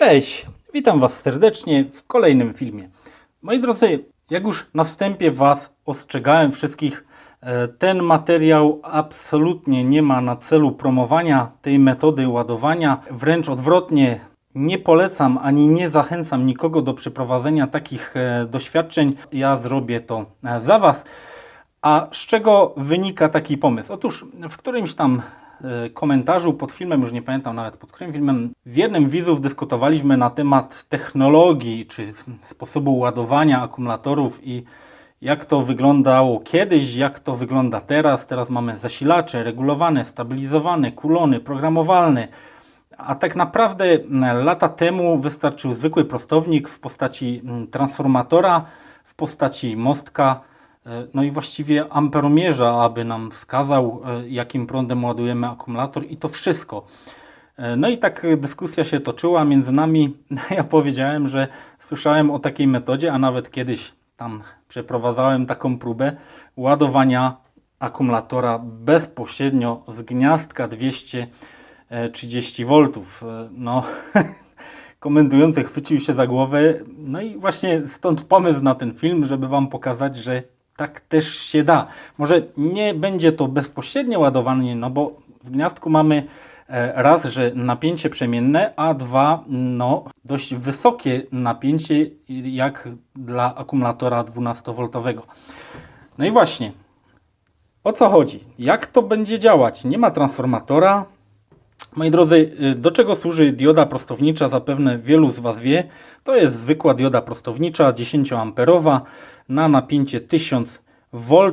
Cześć, witam Was serdecznie w kolejnym filmie. Moi drodzy, jak już na wstępie Was ostrzegałem wszystkich, e, ten materiał absolutnie nie ma na celu promowania tej metody ładowania. Wręcz odwrotnie, nie polecam ani nie zachęcam nikogo do przeprowadzenia takich e, doświadczeń. Ja zrobię to e, za Was. A z czego wynika taki pomysł? Otóż w którymś tam komentarzu pod filmem, już nie pamiętam nawet pod którym filmem, z jednym widzów dyskutowaliśmy na temat technologii czy sposobu ładowania akumulatorów i jak to wyglądało kiedyś, jak to wygląda teraz. Teraz mamy zasilacze regulowane, stabilizowane, kulony, programowalne. A tak naprawdę m, lata temu wystarczył zwykły prostownik w postaci m, transformatora, w postaci mostka, no i właściwie amperomierza, aby nam wskazał, e, jakim prądem ładujemy akumulator i to wszystko. E, No i tak dyskusja się toczyła między nami. Ja powiedziałem, że słyszałem o takiej metodzie, a nawet kiedyś tam przeprowadzałem taką próbę ładowania akumulatora bezpośrednio z gniazdka 230 V. No, komentujący chwycił się za głowę. No i właśnie stąd pomysł na ten film, żeby Wam pokazać, że tak też się da. Może nie będzie to bezpośrednie ładowanie, no bo w gniazdku mamy e, raz, że napięcie przemienne, a dwa, no dość wysokie napięcie, jak dla akumulatora 12V. No i właśnie, o co chodzi? Jak to będzie działać? Nie ma transformatora. Moi drodzy, y, do czego służy dioda prostownicza? Zapewne wielu z Was wie. To jest zwykła dioda prostownicza 10A na napięcie 1000 V,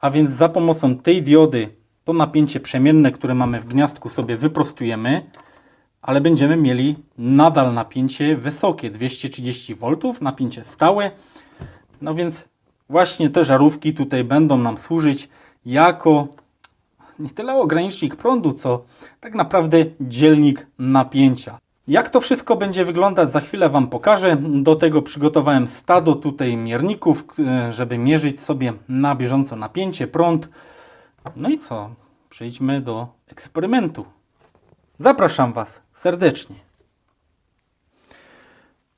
a więc za pomocą tej diody to napięcie przemienne, które mamy w gniazdku sobie wyprostujemy, ale będziemy mieli nadal napięcie wysokie 230 V, napięcie stałe. No więc właśnie te żarówki tutaj będą nam służyć jako nie tyle ogranicznik prądu, co tak naprawdę dzielnik napięcia. Jak to wszystko będzie wyglądać, za chwilę Wam pokażę. Do tego przygotowałem stado tutaj mierników, k- żeby mierzyć sobie na bieżąco napięcie, prąd. No i co? Przejdźmy do eksperymentu. Zapraszam Was serdecznie.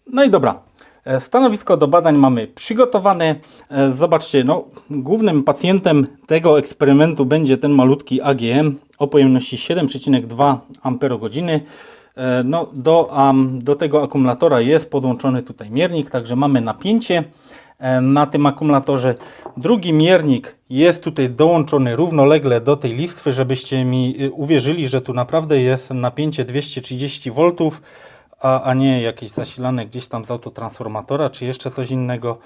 No i dobra. E, Stanowisko do badań mamy przygotowane. E, Zobaczcie, no, głównym pacjentem tego eksperymentu będzie ten malutki AGM o pojemności 7,2 Ah. No, do, am, do tego akumulatora jest podłączony tutaj miernik, także mamy napięcie e, na tym akumulatorze. Drugi miernik jest tutaj dołączony równolegle do tej listwy, żebyście mi uwierzyli, że tu naprawdę jest napięcie 230 V a, a nie jakieś zasilane gdzieś tam z autotransformatora, czy jeszcze coś innego.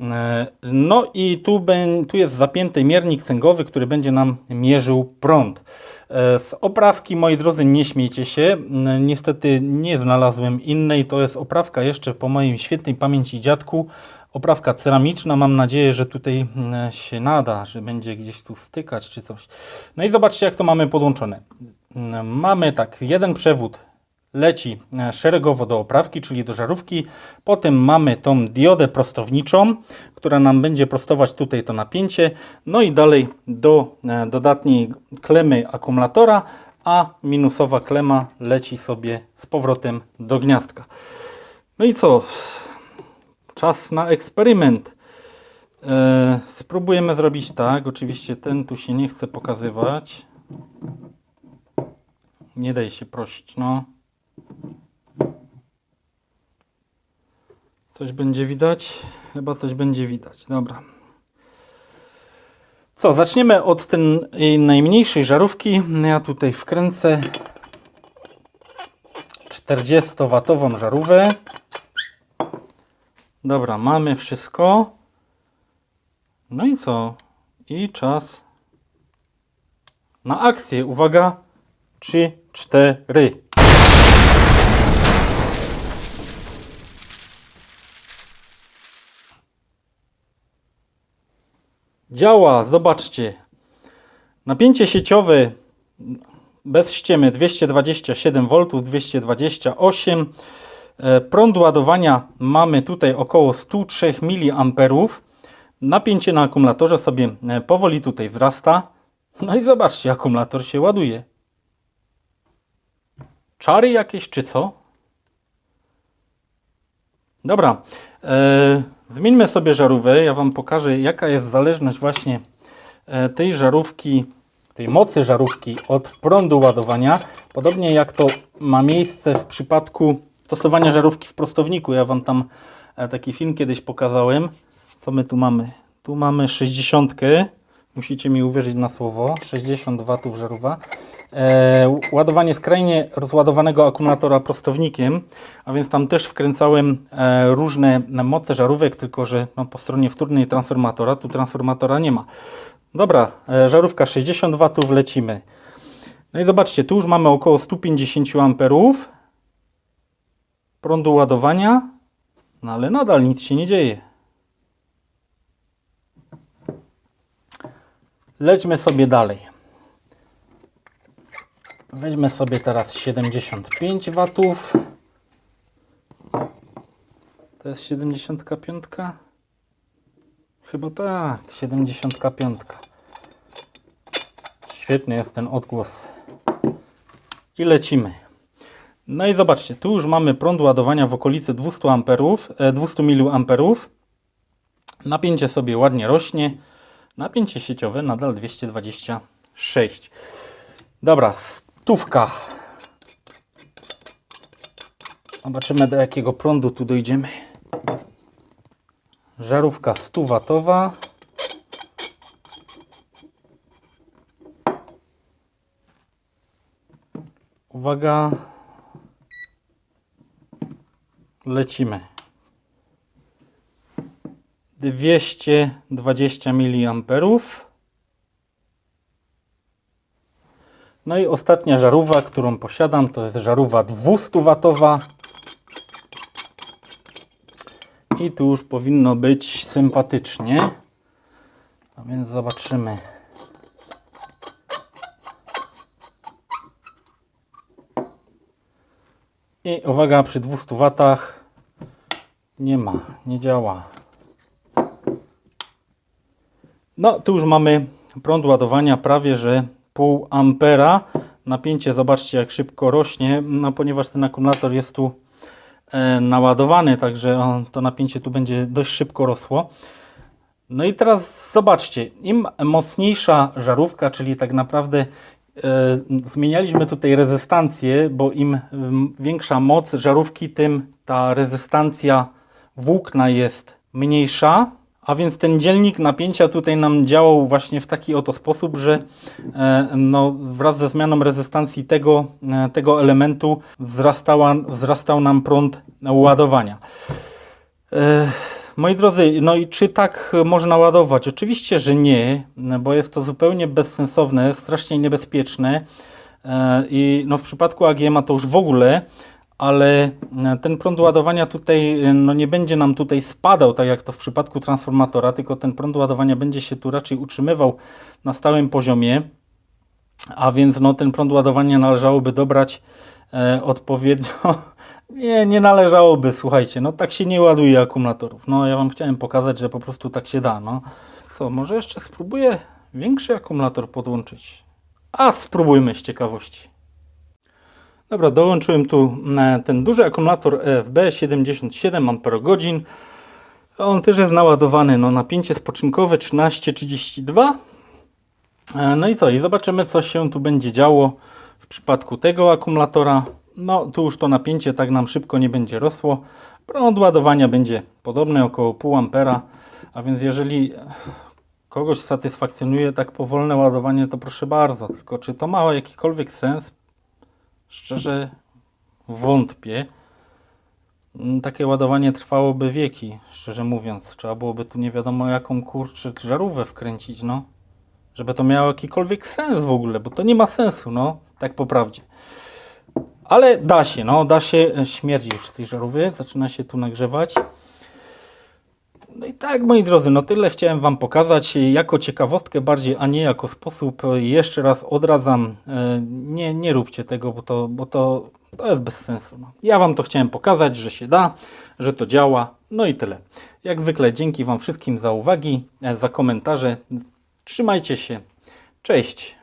E, No i tu, bę- tu jest zapięty miernik cęgowy, który będzie nam mierzył prąd. E, Z oprawki, moi drodzy, nie śmiejcie się. N- Niestety nie znalazłem innej. To jest oprawka jeszcze po mojej świetnej pamięci dziadku. Oprawka ceramiczna. Mam nadzieję, że tutaj się nada, że będzie gdzieś tu stykać czy coś. No i zobaczcie, jak to mamy podłączone. Mamy tak, jeden przewód leci e, szeregowo do oprawki, czyli do żarówki. Potem mamy tą diodę prostowniczą, która nam będzie prostować tutaj to napięcie. No i dalej do e, dodatniej klemy akumulatora, a minusowa klema leci sobie z powrotem do gniazdka. No i co? Czas na eksperyment. E, spróbujemy zrobić tak. Oczywiście ten tu się nie chce pokazywać. Nie daj się prosić, no. Coś będzie widać? Chyba coś będzie widać. Dobra. Co, zaczniemy od tej najmniejszej żarówki. Ja tutaj wkręcę 40-watową żarówkę. Dobra, mamy wszystko. No i co? I czas na akcję. Uwaga. 3, 4. Działa, zobaczcie. Napięcie sieciowe bez ściemy 227 V, 228. E, Prąd ładowania mamy tutaj około 103 mA. Napięcie na akumulatorze sobie e, powoli tutaj wzrasta. No i zobaczcie, akumulator się ładuje. Czary jakieś czy co? Dobra, e, zmieńmy sobie żarówkę. Ja Wam pokażę, jaka jest zależność właśnie e, tej żarówki, tej mocy żarówki od prądu ładowania. Podobnie jak to ma miejsce w przypadku stosowania żarówki w prostowniku. Ja Wam tam e, taki film kiedyś pokazałem. Co my tu mamy? Tu mamy 60. Musicie mi uwierzyć na słowo. 60 W żarówa. E, ładowanie skrajnie rozładowanego akumulatora prostownikiem, a więc tam też wkręcałem e, różne moce żarówek, tylko że no, po stronie wtórnej transformatora, tu transformatora nie ma. Dobra, e, żarówka 60 W, lecimy. No i zobaczcie, tu już mamy około 150 amperów prądu ładowania, no ale nadal nic się nie dzieje. Lećmy sobie dalej. Weźmy sobie teraz 75 watów. To jest 75? Chyba tak, 75. Świetny jest ten odgłos. I lecimy. No i zobaczcie, tu już mamy prąd ładowania w okolicy 200 amperów, e, 200 mA. Napięcie sobie ładnie rośnie. Napięcie sieciowe nadal 226. Dobra, stówka. Zobaczymy do jakiego prądu tu dojdziemy. Żarówka 100 watowa. Uwaga. Lecimy. 220 mA. No i ostatnia żarówa, którą posiadam, to jest żarówa 200W. I tu już powinno być sympatycznie. A więc zobaczymy. I uwaga, przy 200 W nie ma, nie działa. No, tu już mamy prąd ładowania prawie że pół ampera. Napięcie, zobaczcie jak szybko rośnie, no ponieważ ten akumulator jest tu e, naładowany, także on, to napięcie tu będzie dość szybko rosło. No i teraz zobaczcie, im mocniejsza żarówka, czyli tak naprawdę e, zmienialiśmy tutaj rezystancję, bo im większa moc żarówki, tym ta rezystancja włókna jest mniejsza. A więc ten dzielnik napięcia tutaj nam działał właśnie w taki oto sposób, że e, no, wraz ze zmianą rezystancji tego, e, tego elementu wzrastała, wzrastał nam prąd ładowania. E, Moi drodzy, no i czy tak można ładować? Oczywiście, że nie, bo jest to zupełnie bezsensowne, strasznie niebezpieczne i no w przypadku AGM-a to już w ogóle, ale e, ten prąd ładowania tutaj e, no nie będzie nam tutaj spadał, tak jak to w przypadku transformatora, tylko ten prąd ładowania będzie się tu raczej utrzymywał na stałym poziomie, a więc no, ten prąd ładowania należałoby dobrać e, odpowiednio. Nie, nie należałoby, słuchajcie, no tak się nie ładuje akumulatorów. No ja Wam chciałem pokazać, że po prostu tak się da, no. Co, może jeszcze spróbuję większy akumulator podłączyć? A spróbujmy z ciekawości. Dobra, dołączyłem tu e, ten duży akumulator EFB 77 Ah. On też jest naładowany, no napięcie spoczynkowe 1332. E, No i co? I zobaczymy, co się tu będzie działo w przypadku tego akumulatora. No, tu już to napięcie tak nam szybko nie będzie rosło. Prąd ładowania będzie podobny, około pół ampera. A więc jeżeli kogoś satysfakcjonuje tak powolne ładowanie, to proszę bardzo. Tylko czy to ma jakikolwiek sens? Szczerze wątpię. Mm, Takie ładowanie trwałoby wieki, szczerze mówiąc. Trzeba byłoby tu nie wiadomo jaką kurczę żarówkę wkręcić, no. Żeby to miało jakikolwiek sens w ogóle, bo to nie ma sensu, no. Tak po prawdzie. Ale da się, no. Da się. e, Śmierdzi już z tej żarówy. Zaczyna się tu nagrzewać. No i tak, moi drodzy, no tyle chciałem Wam pokazać jako ciekawostkę bardziej, a nie jako sposób. Jeszcze raz odradzam, e, nie, nie róbcie tego, bo to, bo to, to jest bez sensu. No. Ja Wam to chciałem pokazać, że się da, że to działa, no i tyle. Jak zwykle dzięki Wam wszystkim za uwagi, e, za komentarze. Trzymajcie się. Cześć.